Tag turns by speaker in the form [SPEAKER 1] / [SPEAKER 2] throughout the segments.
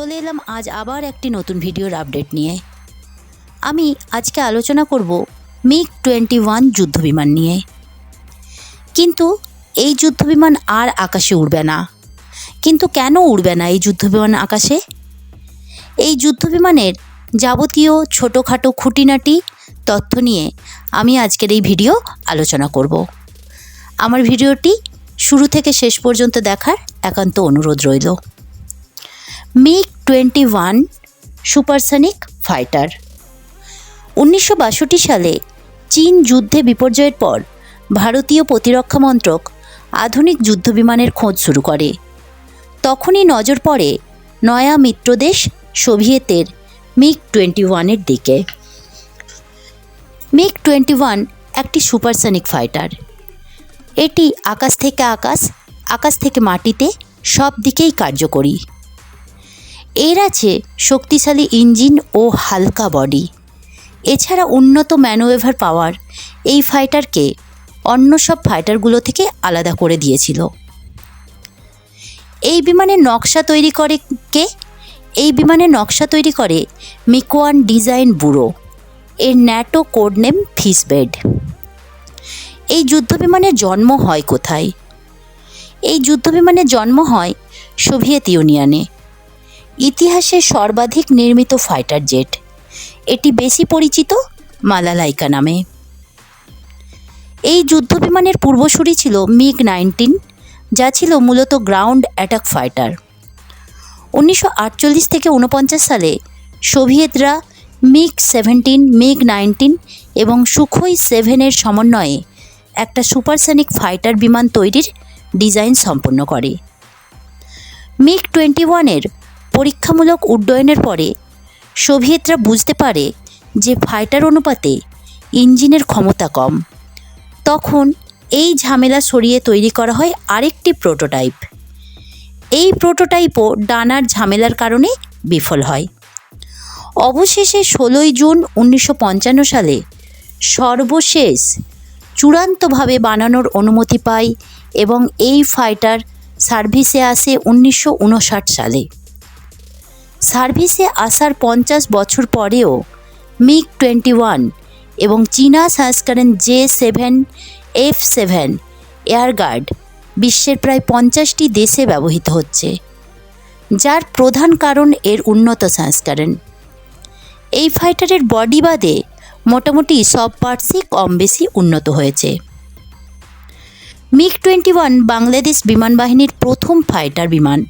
[SPEAKER 1] এলাম আজ আবার একটি নতুন ভিডিওর আপডেট নিয়ে। আমি আজকে আলোচনা করব মিগ টোয়েন্টি ওয়ান যুদ্ধবিমান নিয়ে। কিন্তু এই যুদ্ধবিমান আর আকাশে উড়বে না। কিন্তু কেন উড়বে না এই যুদ্ধবিমান আকাশে? এই যুদ্ধবিমানের যাবতীয় ছোটোখাটো খুঁটিনাটি তথ্য নিয়ে আমি আজকের এই ভিডিও আলোচনা করব। আমার ভিডিওটি শুরু থেকে শেষ পর্যন্ত দেখার একান্ত অনুরোধ রইল। MiG twenty one supersonic fighter. উনিশশো বাষট্টি সালে চীন যুদ্ধে বিপর্যয়ের পর ভারতীয় প্রতিরক্ষা মন্ত্রক আধুনিক যুদ্ধবিমানের খোঁজ শুরু করে। তখনই নজর পড়ে নয়া মিত্রদেশ সোভিয়েতের মিগ টোয়েন্টি ওয়ানের দিকে। মিগ টোয়েন্টি ওয়ান একটি সুপারসনিক ফাইটার। এটি আকাশ থেকে আকাশ আকাশ থেকে মাটিতে সব দিকেই কার্যকরী। এর আছে শক্তিশালী ইঞ্জিন ও হালকা বডি। এছাড়া উন্নত ম্যানুয়েভার পাওয়ার। এই ফাইটারকে অন্য সব ফাইটারগুলো থেকে আলাদা করে দিয়েছিল। এই বিমানের নকশা তৈরি করে কে? এই বিমানের নকশা তৈরি করে মিকোয়ান ডিজাইন ব্যুরো। এর ন্যাটো কোড নেম ফিসবেড। এই যুদ্ধ যুদ্ধবিমানের জন্ম হয় কোথায়? এই যুদ্ধ যুদ্ধবিমানের জন্ম হয় সোভিয়েত ইউনিয়নে। ইতিহাসে সর্বাধিক নির্মিত ফাইটার জেট। এটি বেশি পরিচিত মালালাইকা নামে। এই যুদ্ধবিমানের পূর্বসূরি ছিল মিগ নাইনটিন, যা ছিল মূলত গ্রাউন্ড অ্যাটাক ফাইটার। উনিশশো আটচল্লিশ থেকে উনপঞ্চাশ সালে সোভিয়েতরা মিগ সেভেন্টিন, মিগ নাইনটিন এবং সুখোই সেভেনের সমন্বয়ে একটা সুপারসনিক ফাইটার বিমান তৈরির ডিজাইন সম্পন্ন করে। মিগ টোয়েন্টি ওয়ানের পরীক্ষামূলক উড্ডয়নের পরে সোভিয়েতরা বুঝতে পারে যে ফাইটার অনুপাতে ইঞ্জিনের ক্ষমতা কম। তখন এই ঝামেলা সরিয়ে তৈরি করা হয় আরেকটি প্রোটোটাইপ। এই প্রোটোটাইপও ডানার ঝামেলার কারণে বিফল হয়। অবশেষে ষোলোই জুন উনিশশো পঞ্চান্ন সালে সর্বশেষ চূড়ান্তভাবে বানানোর অনুমতি পায় এবং এই ফাইটার সার্ভিসে আসে উনিশশো উনষাট সালে। সার্ভিসে আসার পঞ্চাশ বছর পরেও মিগ টোয়েন্টি ওয়ান এবং চীনা সংস্করণ J seven, F seven Airguard বিশ্বের প্রায় পঞ্চাশটি দেশে ব্যবহৃত হচ্ছে, যার প্রধান কারণ এর উন্নত সংস্করণ। এই ফাইটারের বডি বাদে মোটামুটি সব পার্টসই কম বেশি উন্নত হয়েছে। মিগ টোয়েন্টি ওয়ান বাংলাদেশ বিমান বাহিনীর প্রথম ফাইটার বিমান।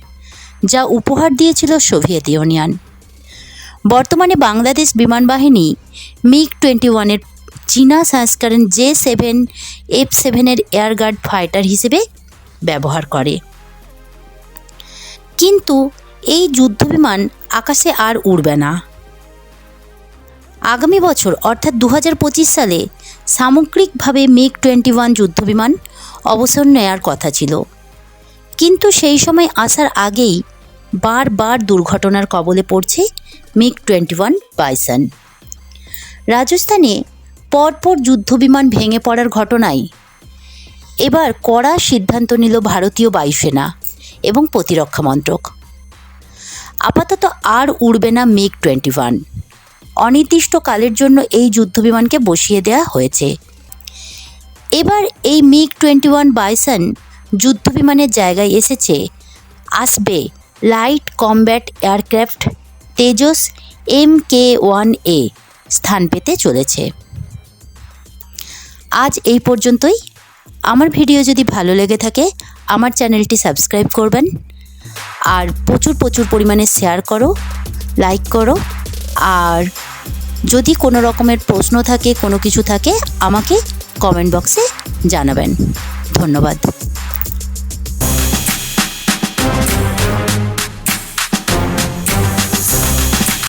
[SPEAKER 1] যা উপহার দিয়েছিল সোভিয়েত ইউনিয়ন। বর্তমানে বাংলাদেশ বিমান বাহিনী মিগ টোয়েন্টি ওয়ানের চীনা সংস্করণ জে সেভেন, এফ সেভেনের এয়ারগার্ড ফাইটার হিসেবে ব্যবহার করে। কিন্তু এই যুদ্ধবিমান আকাশে আর উড়বে না। আগামী বছর, অর্থাৎ দু হাজার পঁচিশ সালে, সামগ্রিকভাবে মিগ টোয়েন্টি ওয়ান যুদ্ধবিমান অবসর নেয়ার কথা ছিল। কিন্তু সেই সময় আসার আগেই বারবার দুর্ঘটনার কবলে পড়ছে মিগ টোয়েন্টি ওয়ান বাইসন। রাজস্থানে পরপর যুদ্ধবিমান ভেঙে পড়ার ঘটনায় এবার কড়া সিদ্ধান্ত নিল ভারতীয় বায়ুসেনা এবং প্রতিরক্ষা মন্ত্রক। আপাতত আর উড়বে না মিগ টোয়েন্টি ওয়ান। অনির্দিষ্টকালের জন্য এই যুদ্ধবিমানকে বসিয়ে দেওয়া হয়েছে। এবার এই মিগ টোয়েন্টি ওয়ান বাইসন যুদ্ধবিমানের জায়গায় এসেছে আসবে light combat aircraft Tejas M K one A স্থান পেতে চলেছে। আজ এই পর্যন্তই। আমার ভিডিও যদি ভালো লেগে থাকে, আমার চ্যানেলটি সাবস্ক্রাইব করবেন। আর প্রচুর প্রচুর পরিমাণে শেয়ার করো, লাইক করো। আর যদি কোনো রকমের প্রশ্ন থাকে, কোনো কিছু থাকে, আমাকে কমেন্ট বক্সে জানাবেন। ধন্যবাদ।